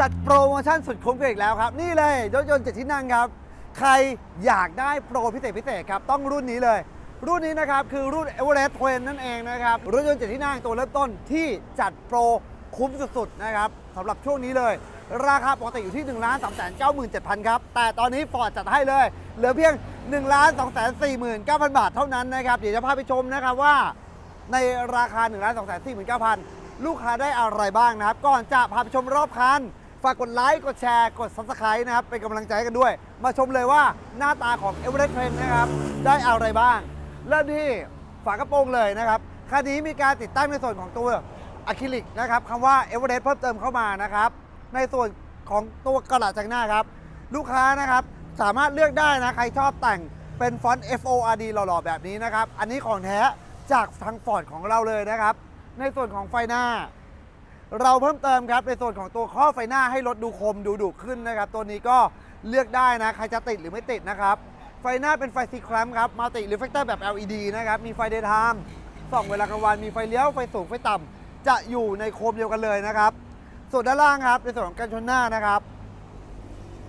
จัดโปรโมชั่นสุดคุ้มกันอีกแล้วครับ นี่เลยรถยนต์เจ็ดที่นั่งครับ ใครอยากได้โปรพิเศษพิเศษครับ ต้องรุ่นนี้เลย รุ่นนี้นะครับ คือรุ่น e v e r e s t Twin นั่นเองนะครับ รถยนต์เจ็ดที่นั่งตัวเริ่มต้นที่จัดโปรคุ้มสุดๆนะครับสำหรับช่วงนี้เลย ราคาปกติอยู่ที่1 3 9 7 0 0 0ครับแต่ตอนนี้ฟอร์ดจัดให้เลย เหลือเพียง 1 2 4 9 0 0 0 บาทเท่านั้นนะครับเดี๋ยวจะพาไปชมนะครับว่า ในราคา 1 2 4 9 0 0 0ลูกค้าได้อะไรบ้างนะครับ ก่อนจะพาไปชมรอบคัน ฝากกดไลค์ กดแชร์ กด Subscribe นะครับ เป็นกำลังใจให้กันด้วย มาชมเลยว่าหน้าตาของ e v e r e s t Trend นะครับ ได้อะไรบ้าง เริ่มที่ฝากระโปรงเลยนะครับคันนี้มีการติดตั้งในส่วนของตัวอะคริลิกนะครับคำว่า e v e r e s t เพิ่มเติมเข้ามานะครับ ในส่วนของตัวกระดาษจากหน้าครับ ลูกค้านะครับสามารถเลือกได้นะ ใครชอบแต่งเป็นฟอนต์ FORD หล่อๆ แบบนี้นะครับ อันนี้ของแท้จากทางฟอร์ดของเราเลยนะครับ ในส่วนของไฟหน้า เราเพิ่มเติมครับในส่วนของตัวข้อไฟหน้าให้รถดูคมดูดุขึ้นนะครับ ตัวนี้ก็เลือกได้นะ ใครจะติดหรือไม่ติดนะครับ ไฟหน้าเป็นไฟซีแครมครับมัลติหรือแฟกเตอร์แบบ LED นะครับ มีไฟเดย์ไทม์ส่องเวลากลางวันมีไฟเลี้ยวไฟสูงไฟต่ำจะอยู่ในโคมเดียวกันเลยนะครับ ส่วนด้านล่างครับในส่วนของกันชนหน้านะครับ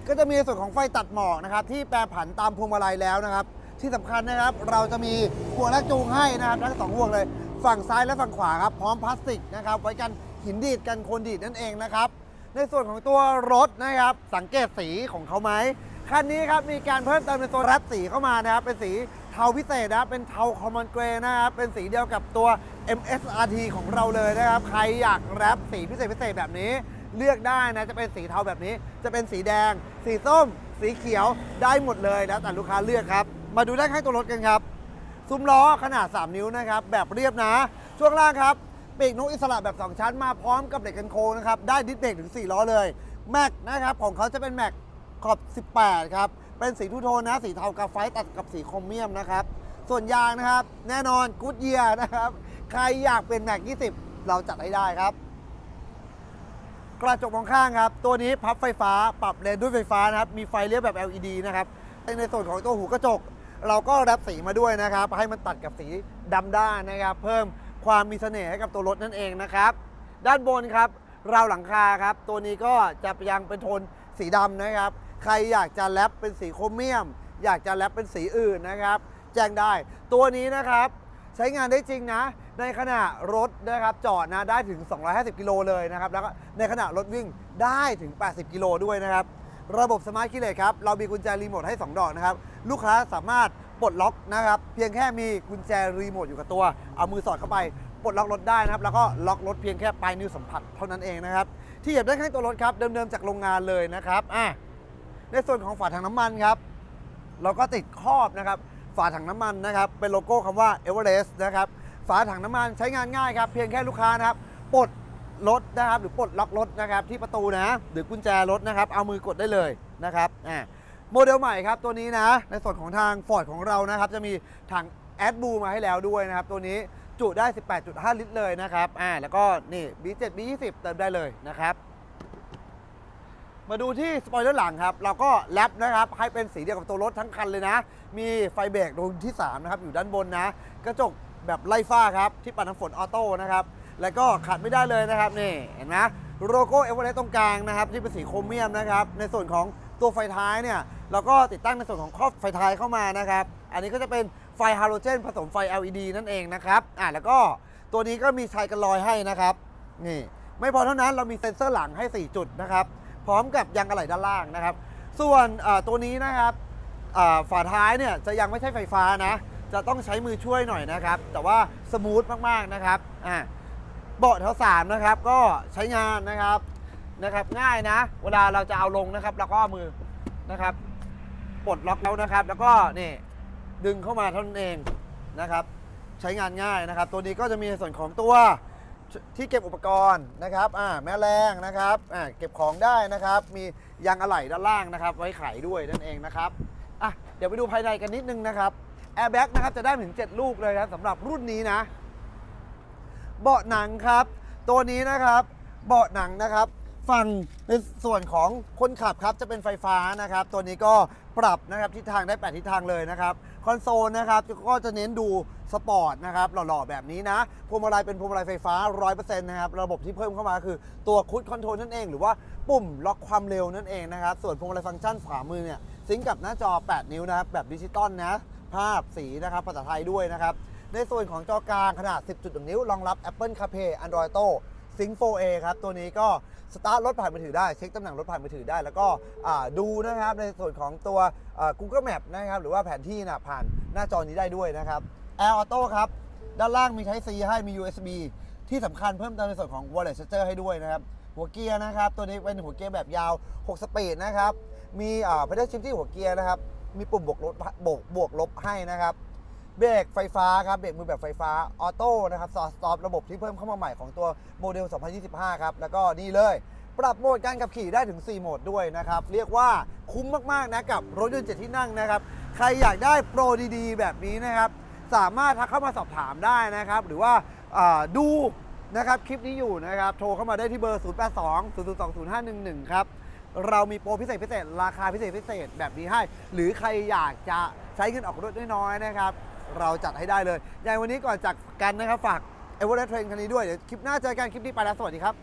ก็จะมีในส่วนของไฟตัดหมอกนะครับ ที่แปรผันตามพวงมาลัยแล้วนะครับ ที่สำคัญนะครับ เราจะมีห่วงลากจูงให้นะครับทั้งสองห่วงเลย ฝั่งซ้ายและฝั่งขวาครับพร้อมพลาสติกนะครับไว้กัน หินดีดกันโคลนดีดนั่นเองนะครับ ในส่วนของตัวรถนะครับ สังเกตสีของเขาไหมคันนี้ครับมีการเพิ่มเติมในตัวรัดสีเข้ามานะครับ เป็นสีเทาพิเศษนะครับเป็นเทาคอมมอนเกรนะครับ เป็นสีเดียวกับตัว MSRT ของเราเลยนะครับ ใครอยากแรปสีพิเศษพิเศษแบบนี้ เลือกได้นะ จะเป็นสีเทาแบบนี้ จะเป็นสีแดง สีส้ม สีเขียวได้หมดเลยแล้วแต่ลูกค้าเลือกครับ มาดูด้านข้างตัวรถกันครับ ซุ้มล้อขนาด 3 นิ้วนะครับ แบบเรียบนะ ช่วงล่างครับ ปีกนกอิสระแบบ 2 ชั้นมาพร้อมกับเหล็กกันโค้งนะครับ ได้ดิสเบรกถึง 4 ล้อเลย แม็กนะครับ ของเขาจะเป็นแม็กขอบ 18 ครับ เป็นสีทูโทนนะ สีเทากาไฟตัดกับสีโครเมียมนะครับ ส่วนยางนะครับ แน่นอนกูดเยียนะครับ ใครอยากเป็นแม็ก20 เราจัดให้ได้ครับ กระจกมองข้างครับ ตัวนี้พับไฟฟ้าปรับเลนด้วยไฟฟ้านะครับ มีไฟเลี้ยวแบบ LED นะครับในส่วนของตัวหูกระจก เราก็แรปสีมาด้วยนะครับ ให้มันตัดกับสีดำด้านนะครับ เพิ่ม ความมีเสน่ห์ให้กับตัวรถนั่นเองนะครับ ด้านบนครับราวหลังคาครับ ตัวนี้ก็จะยังเป็นโทนสีดำนะครับ ใครอยากจะแรปเป็นสีโครเมียม อยากจะแรปเป็นสีอื่นนะครับ แจ้งได้ ตัวนี้นะครับใช้งานได้จริงนะ ในขณะรถนะครับจอดนะได้ถึง 250 กิโลเลยนะครับ แล้วก็ในขณะรถวิ่งได้ถึง 80 กิโลด้วยนะครับ ระบบสมาร์ทคีย์เลสครับ เรามีกุญแจรีโมทให้ 2 ดอกนะครับ ลูกค้าสามารถ ปลดล็อกนะครับ เพียงแค่มีกุญแจรีโมทอยู่กับตัว เอามือสอดเข้าไปปลดล็อกรถได้นะครับ แล้วก็ล็อกรถเพียงแค่ปลายนิ้วสัมผัสเท่านั้นเองนะครับ ที่เหยียบด้ข้างตัวรถครับ เดิมๆจากโรงงานเลยนะครับอะในส่วนของฝาถังน้ำมันครับ เราก็ติดครอบนะครับ ฝาถังน้ำมันนะครับ เป็นโลโก้คำว่า Everest นะครับ ฝาถังน้ำมันใช้งานง่ายครับ เพียงแค่ลูกค้านะครับปลดรถนะครับ หรือปลดล็อกรถนะครับ ที่ประตูนะ หรือกุญแจรถนะครับ เอามือกดได้เลยนะครับอ่า โมเดลใหม่ครับตัวนี้นะ ในส่วนของทาง Ford ของเรานะครับ จะมีถัง a d b l u มาให้แล้วด้วยนะครับ ตัวนี้จุได้ 18.5 ลิตรเลยนะครับอ่าแล้วก็นี่ B7 B20 เติมได้เลยนะครับ มาดูที่สปอยเลอร์หลังครับ เราก็แรปนะครับให้เป็นสีเดียวกับตัวรถทั้งคันเลยนะ มีไฟเบรกดวงที่ 3 นะครับ อยู่ด้านบนนะ กระจกแบบไล่ฟ้าครับ ที่ปัดน้ำฝนออโต้นะครับ แล้วก็ขาดไม่ได้เลยนะครับนี่เห็นไหมโลโก้เอเวอเรสต์ตรงกลางนะครับ ที่เป็นสีโครเมียมนะครับ ในส่วนของ ตัวไฟท้ายเนี่ยเราก็ติดตั้งในส่วนของครอบไฟท้ายเข้ามานะครับ อันนี้ก็จะเป็นไฟฮาโลเจนผสมไฟ LED นั่นเองนะครับอ่าแล้วก็ตัวนี้ก็มีชายกันลอยให้นะครับนี่ไม่พอเท่านั้นเรามีเซ็นเซอร์หลังให้ 4 จุดนะครับ พร้อมกับยางอะไหล่ด้านล่างนะครับ ส่วนตัวนี้นะครับฝาท้ายเนี่ยจะยังไม่ใช่ไฟฟ้านะ จะต้องใช้มือช่วยหน่อยนะครับ แต่ว่าสมูทมากๆนะครับอ่าเบาะแถวสามนะครับก็ใช้งานนะครับ นะครับง่ายนะ เวลาเราจะเอาลงนะครับเราก็เอามือนะครับปลดล็อกแล้วนะครับ แล้วก็นี่ดึงเข้ามาเท่านั้นเองนะครับ ใช้งานง่ายนะครับ ตัวนี้ก็จะมีส่วนของตัวที่เก็บอุปกรณ์นะครับอ่าแม่แรงนะครับอ่าเก็บของได้นะครับ มียางอะไหล่ด้านล่างนะครับ ไว้ไขด้วยนั่นเองนะครับอะเดี๋ยวไปดูภายในกันนิดนึงนะครับแอร์แบ็กนะครับจะได้ถึง 7 ลูกเลยนะสำหรับรุ่นนี้นะ เบาะหนังครับ ตัวนี้นะครับ เบาะหนังนะครับ ฝั่งในส่วนของคนขับครับจะเป็นไฟฟ้านะครับ ตัวนี้ก็ปรับนะครับทิศทางได้8ทิศทางเลยนะครับคอนโซลนะครับก็จะเน้นดูสปอร์ตนะครับหล่อๆแบบนี้นะพวงมาลัยเป็นพวงมาลัยไฟฟ้า 100%นะครับระบบที่เพิ่มเข้ามาคือตัวคุ c คอนโทรลนั่นเอง หรือว่าปุ่มล็อกความเร็วนั่นเองนะครับส่วนพวงมาลัยฟังก์ชันขวามือเนี่ยซิงก์กับหน้าจอ 8 นิ้วนะครับแบบดิจิตอลนะภาพสีนะครับภาษาไทยด้วยนะครับในส่วนของจอกลางขนาด 10.1 นิ้วรองรับ Apple CarPlay Android Auto Sync 4A ครับตัวนี้ก็สตาร์ทรถผ่านมือถือได้เช็คตำแหน่งรถผ่านมือถือได้ แล้วก็ดูนะครับในส่วนของตัว Google Map นะครับหรือว่าแผนที่นะผ่านหน้าจอนี้ได้ด้วยนะครับ Air Auto ครับด้านล่างมี Type C ให้มี USB ที่สำคัญเพิ่มเติมในส่วนของ Wallet Charger ให้ด้วยนะครับหัวเกียร์นะครับตัวนี้เป็นหัวเกียร์แบบยาว 6 สปีดนะครับมีอ่า pedal shift ที่หัวเกียร์นะครับมีปุ่มบวกลบบวกบวกลบให้นะครับ เบรกไฟฟ้าครับเบรกมือแบบไฟฟ้าออโต้นะครับสต็อประบบที่เพิ่มเข้ามาใหม่ของตัวโมเดล 2025 ครับ แล้วก็นี่เลย ปรับโหมดการขับขี่ได้ถึง 4 โหมดด้วยนะครับ เรียกว่าคุ้มมาก ๆ นะ กับรถยนต์เจ็ดที่นั่งนะครับ ใครอยากได้โปรดี ๆ แบบนี้นะครับ สามารถทักเข้ามาสอบถามได้นะครับ หรือว่าอ่าดูนะครับคลิปนี้อยู่นะครับ โทรเข้ามาได้ที่เบอร์ 0 8 2 0 0 2 0 5 1 1 ครับเรามีโปรพิเศษพิเศษ ราคาพิเศษพิเศษแบบนี้ให้ หรือใครอยากจะใช้เงินออกรถน้อยๆนะครับ เราจัดให้ได้เลยอย่างวันนี้ก่อนจากกันนะครับฝาก e v e r e s t Train คันนี้ด้วยเดี๋ยวคลิปหน้าเจอกันคลิปนี้ไปแล้วสวัสดีครับ